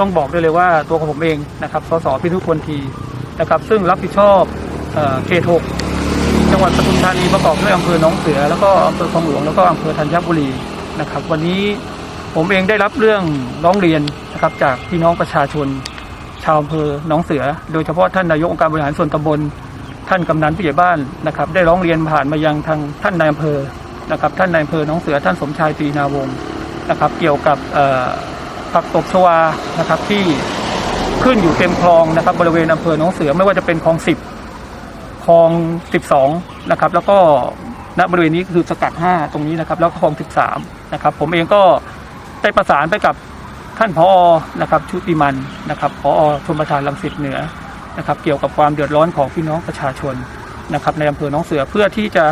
ต้องบอกได้เลยว่าตัวของผมเองนะครับสสพิทุพลทีนะครับซึ่งรับผิดชอบเขตหกจังหวัดปทุมธานีประกอบด้วยอำเภอหนองเสือ แล้วก็อำเภอคลองหลวงแล้วก็อำเภอธัญบุรีนะครับ วันนี้ผมเองได้รับเรื่องร้องเรียนนะครับจากพี่น้องประชาชน ชาวอำเภอหนองเสือ โดยเฉพาะท่านนายกองค์การบริหารส่วนตำบลท่านกำนันผู้ใหญ่บ้านนะครับ ได้ร้องเรียนผ่านมายังทางท่านนายอำเภอนะครับ ท่านนายอำเภอหนองเสือท่านสมชายตีนาวงศ์นะครับ เกี่ยวกับ ผักตบชวานะครับที่ขึ้นอยู่เต็มคลองนะครับ บริเวณอำเภอหนองเสือไม่ว่าจะเป็นคลองสิบคลองสิบสองนะครับ แล้วก็ณบริเวณนี้คือสกัดห้าตรงนี้นะครับ แล้วก็คลองสิบสามนะครับ ผมเองก็ได้ประสานไปกับท่านพอนะครับชุติมันนะครับพอชมประทานลังสิตเหนือนะครับ เกี่ยวกับความเดือดร้อนของพี่น้องประชาชนนะครับ ในอำเภอหนองเสือเพื่อที่จะ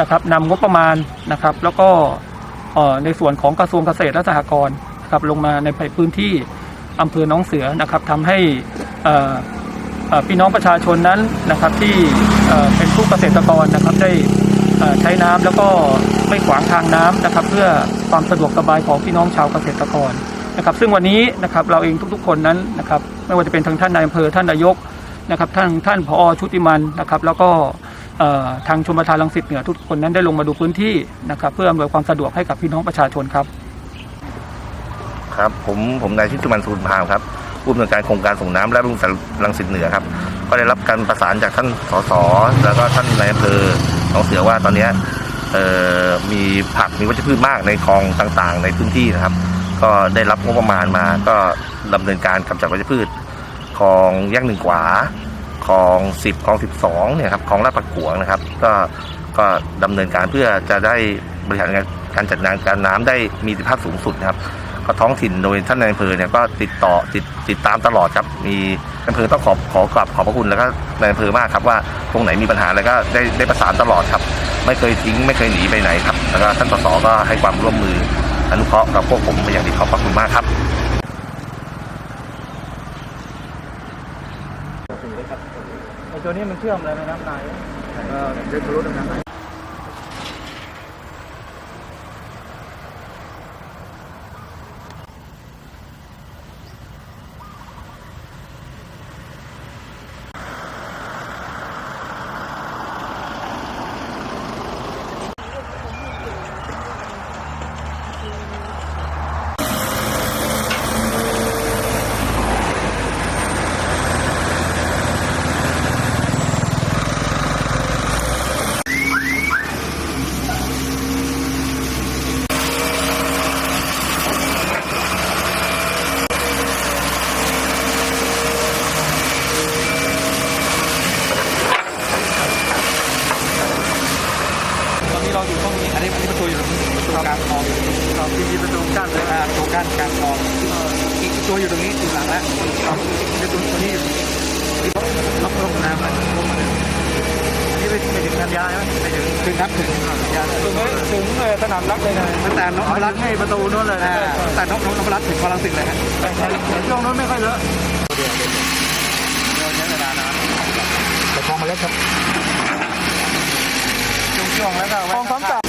นะครับนำงบประมาณนะครับ แล้วก็ในส่วนของกระทรวงเกษตรและสหกรณ์ ครับลงมาในพื้นที่อำเภอหนองเสือนะครับทำให้พี่น้องประชาชนนั้นนะครับที่เป็นผู้เกษตรกรนะครับได้ใช้น้ำแล้วก็ไม่ขวางทางน้ำนะครับ เพื่อความสะดวกสบายของพี่น้องชาวเกษตรกรนะครับ ซึ่งวันนี้นะครับเราเองทุกๆคนนั้นนะครับ ไม่ว่าจะเป็นทางท่านนายอำเภอท่านนายกนะครับท่านท่านผอชุติมันนะครับ แล้วก็ทางชมประทานรังสิตเหนือทุกคนนั้นได้ลงมาดูพื้นที่นะครับ เพื่ออำนวยความสะดวกให้กับพี่น้องประชาชนครับ ครับผมผมนายชิตุมันสูนพามครับผู้อำนวยการโครงการส่งน้ำและบำรุงสารังสิตเหนือครับ ก็ได้รับการประสานจากท่านสสแล้วก็ท่านนายอำเภอหนองเสือว่าตอนนี้มีผักมีวัชพืชมากในคลองต่างๆ ในพื้นที่นะครับ ก็ได้รับงบประมาณมา ก็ดำเนินการกำจัดวัชพืชคลองแยกหนึ่งขวาคลองสิบคลองสิบสองเนี่ยครับคลองลาดปักขวงนะครับ ก็ก็ดำเนินการเพื่อจะได้บริหารการจัดงานการน้ำได้มีประสิทธิภาพสูงสุดนะครับ ก็ท้องถิ่นโดยท่านนายอำเภอเนี่ยก็ติดต่อติดติดตามตลอดครับ มีอำเภอต้องขอขอกลับขอบพระคุณแล้วก็นายอำเภอมากครับว่าตรงไหนมีปัญหาแล้วก็ได้ได้ประสานตลอดครับ ไม่เคยทิ้งไม่เคยหนีไปไหนครับแล้วก็ท่านสสก็ให้ความร่วมมืออนุเคราะห์กับพวกผมเป็นอย่างดีขอบพระคุณมากครับตัวนี้มันเชื่อมอะไรไหมน้ำนายเออเดินทะลุน้ำนาย ต อนนี้เราอยู่ตรงนี้อันนี้อันนี้ประตูอยู่ตรงนี้ประตูกลางคลองครับที่มีประตูกั้นเลยอ่าประตูกั้นกลางคลองอีกตัวอยู่ตรงนี้อยู่หลังแล้วครับประตูตัวนี้อยู่ตรงนี้ที่ล็อกลงน้ำอะลงมาเลยอันนี้ไปไปถึงน้ำยาใช่ไหมไปถึงถึงครับถึงยาถึงถึงสนามรักเลยนะตั้งแต่น้องรักให้ประตูนู้นเลยนะตั้งแต่น้องน้องรักถึงพลังสิทธิ์เลยฮะช่วงนู้นไม่ค่อยเลอะเดี๋ยวเดี๋ยวเดี๋ยวใช้เวลานานแต่คลองมาเล็กครับช่วงๆแล้วก็คลองสามจับ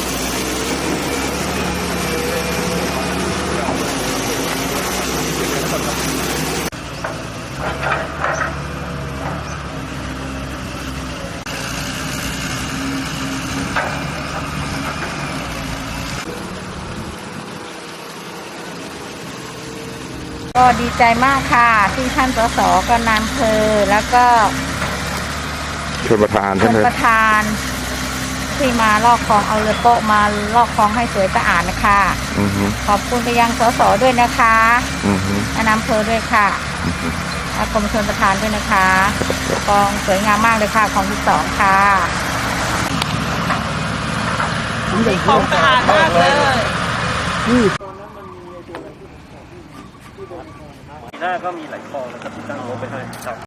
ก็ดีใจมากค่ะ ที่ท่านสสก็นายอำเภอแล้วก็ชนประธานชใช่ไหนมประธาน ที่มาลอกคลองเอาเรือโป๊ะมาลอกคลองให้สวยสะอาดนะคะ อือฮึขอบคุณไปยังสสด้วยนะคะอือฮึและนายอำเภอด้วยค่ะและกรมชนประธานด้วยนะคะคลองสวยงามมากเลยค่ะคลองที่สองค่ะของสะอาดมากเลยาก็มีหลายคองนะครับที่ตั้งงบไปให้ครับ